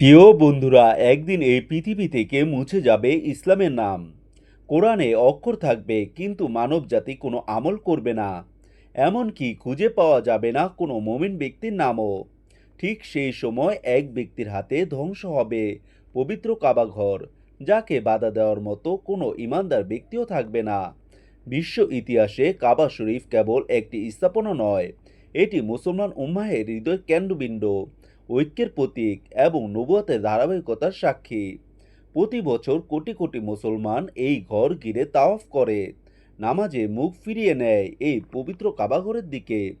প্রিয় বন্ধুরা, একদিন এই পৃথিবী থেকে মুছে যাবে ইসলামের নাম। কোরআনে অক্ষর থাকবে, কিন্তু মানবজাতি কোনো আমল করবে না। এমনকি খুঁজে পাওয়া যাবে না কোনো মমিন ব্যক্তির নামও। ঠিক সেই সময় এক ব্যক্তির হাতে ধ্বংস হবে পবিত্র কাবাঘর যাকে বাধা দেওয়ার মতো কোনো ইমানদার ব্যক্তিও থাকবে না। বিশ্ব ইতিহাসে কাবা শরীফ কেবল একটি স্থাপনা নয়, এটি মুসলমান উম্মাহের হৃদয় কেন্দ্রবিন্দু। ঐক্যের প্রতীক এবং নবুয়তের ধারাবাহিকতার সাক্ষী। প্রতি বছর কোটি কোটি মুসলমান এই ঘর ঘিরে তাওয়াফ করে। নামাজে মুখ ফিরিয়ে নেয় এই পবিত্র কাবাঘরের দিকে।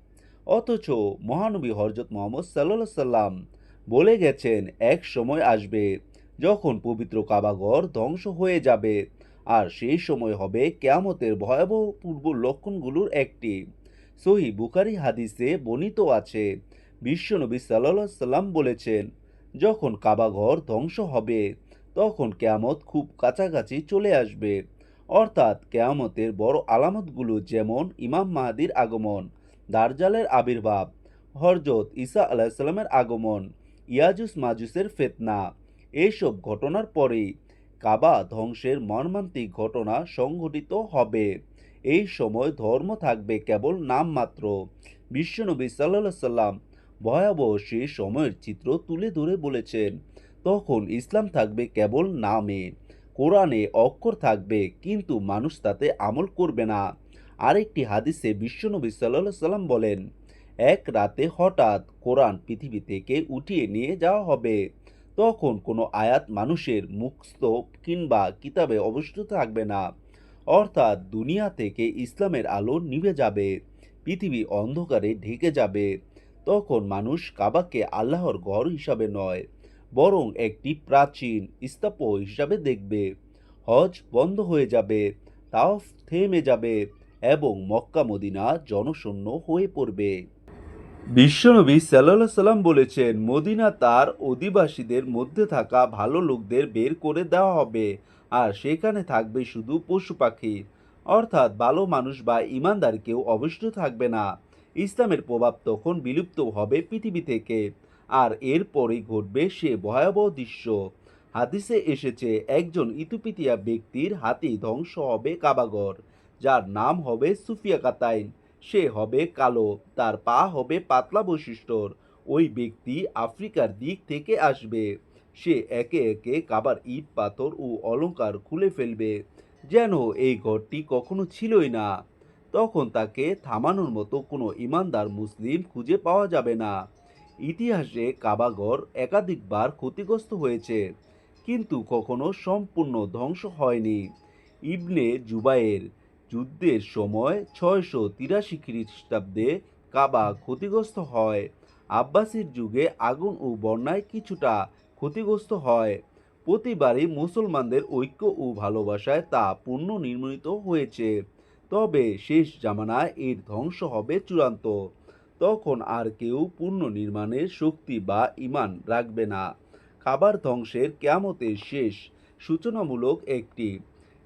অথচ মহানবী হরজত মোহাম্মদ সাল্লা সাল্লাম বলে গেছেন, এক সময় আসবে যখন পবিত্র কাবাঘর ধ্বংস হয়ে যাবে। আর সেই সময় হবে কেয়ামতের ভয়াবহ পূর্ব লক্ষণগুলোর একটি। সহি বুখারি হাদিসে বর্ণিত আছে বিশ্বনবী সাল্লাহ সাল্লাম বলেছেন, যখন কাবাঘর ধ্বংস হবে, তখন কেয়ামত খুব কাছাকাছি চলে আসবে। অর্থাৎ কেয়ামতের বড় আলামতগুলো যেমন ইমাম মাহাদির আগমন, দার্জালের আবির্ভাব হরজত ঈসা আলাহিসাল্লামের আগমন, ইয়াজুস মাজুসের ফেতনা এইসব ঘটনার পরেই কাবা ধ্বংসের মর্মান্তিক ঘটনা সংঘটিত হবে। এই সময় ধর্ম থাকবে কেবল নামমাত্র। বিশ্বনবী সাল্লাহ সাল্লাম ভয়াবহ সেই সময়ের চিত্র তুলে ধরে বলেছেন, তখন ইসলাম থাকবে কেবল নামে, কোরআনে অক্ষর থাকবে, কিন্তু মানুষ তাতে আমল করবে না। আরেকটি হাদিসে বিশ্বনবী সাল্লাহ সাল্লাম বলেন, এক রাতে হঠাৎ কোরআন পৃথিবী থেকে উঠিয়ে নিয়ে যাওয়া হবে। তখন কোনো আয়াত মানুষের মুখস্থ কিংবা কিতাবে অবস্থিত থাকবে না। অর্থাৎ দুনিয়া থেকে ইসলামের আলো নিভে যাবে, পৃথিবী অন্ধকারে ঢেকে যাবে। তখন মানুষ কাবাকে আল্লাহর ঘর হিসাবে নয়, বরং একটি প্রাচীন স্থাপ্য হিসাবে দেখবে। হজ বন্ধ হয়ে যাবে তাওফ থেমে যাবে এবং মক্কা মদিনা জনশূন্য হয়ে পড়বে। বিশ্বনবী সাল্লাহ সাল্লাম বলেছেন, মদিনা তার অধিবাসীদের মধ্যে থাকা ভালো লোকদের বের করে দেওয়া হবে, আর সেখানে থাকবে শুধু পশু পাখি। অর্থাৎ ভালো মানুষ বা ইমানদার কেউ অবশ্যই থাকবে না। ইসলামের প্রভাব তখন বিলুপ্ত হবে পৃথিবী থেকে। আর এরপরেই ঘটবে সে ভয়াবহ দৃশ্য। হাদিসে এসেছে, একজন ইতুপিতিয়া ব্যক্তির হাতে ধ্বংস হবে কাবাগর, যার নাম হবে সুফিয়া কাতাইন। সে হবে কালো, তার পা হবে পাতলা বৈশিষ্ট্যর। ওই ব্যক্তি আফ্রিকার দিক থেকে আসবে। সে একে একে কাবার ইট, পাথর ও অলংকার খুলে ফেলবে। যেন এই ঘরটি কখনো ছিলই না। তখন তাকে থামানোর মতো কোনো ইমানদার মুসলিম খুঁজে পাওয়া যাবে না। ইতিহাসে কাবাগর একাধিকবার ক্ষতিগ্রস্ত হয়েছে, কিন্তু কখনো সম্পূর্ণ ধ্বংস হয়নি। ইবনে জুবায়ের যুদ্ধের সময় ছয়শো তিরাশি খ্রিস্টাব্দে কাবা ক্ষতিগ্রস্ত হয়। আব্বাসির যুগে আগুন ও বন্যায় কিছুটা ক্ষতিগ্রস্ত হয়। প্রতিবারই মুসলমানদের ঐক্য ও ভালোবাসায় তা পুনর্নির্মিত হয়েছে। তবে শেষ জামানায় এর ধ্বংস হবে চূড়ান্ত। তখন আর কেউ পুনর্নির্মাণের শক্তি বা ইমান রাখবে না। খাবার ধ্বংসের কেয়ামতের শেষ সূচনামূলক একটি।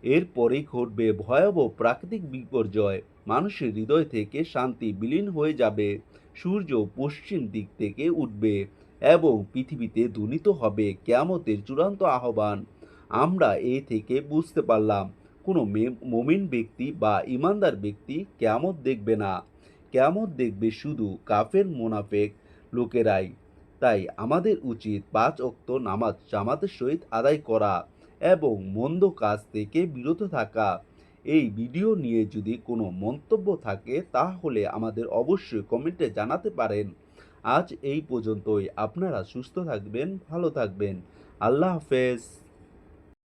এরপরেই ঘটবে ভয়াবহ প্রাকৃতিক বিপর্যয়। মানুষের হৃদয় থেকে শান্তি বিলীন হয়ে যাবে। সূর্য পশ্চিম দিক থেকে উঠবে এবং পৃথিবীতে ধ্বনিত হবে কেয়ামতের চূড়ান্ত আহ্বান। আমরা এ থেকে বুঝতে পারলাম কোনো মমিন ব্যক্তি বা ইমানদার ব্যক্তি কেয়ামত দেখবে না। কেয়ামত দেখবে শুধু কাফের মোনাফেক লোকেরাই। তাই আমাদের উচিত পাঁচ অক্ত নামাজ জামাতের সহিত আদায় করা এবং মন্দ কাজ থেকে বিরত থাকা। এই ভিডিও নিয়ে যদি কোনো মন্তব্য থাকে তাহলে আমাদের অবশ্যই কমেন্টে জানাতে পারেন। আজ এই পর্যন্তই। আপনারা সুস্থ থাকবেন, ভালো থাকবেন। আল্লাহ হাফেজ।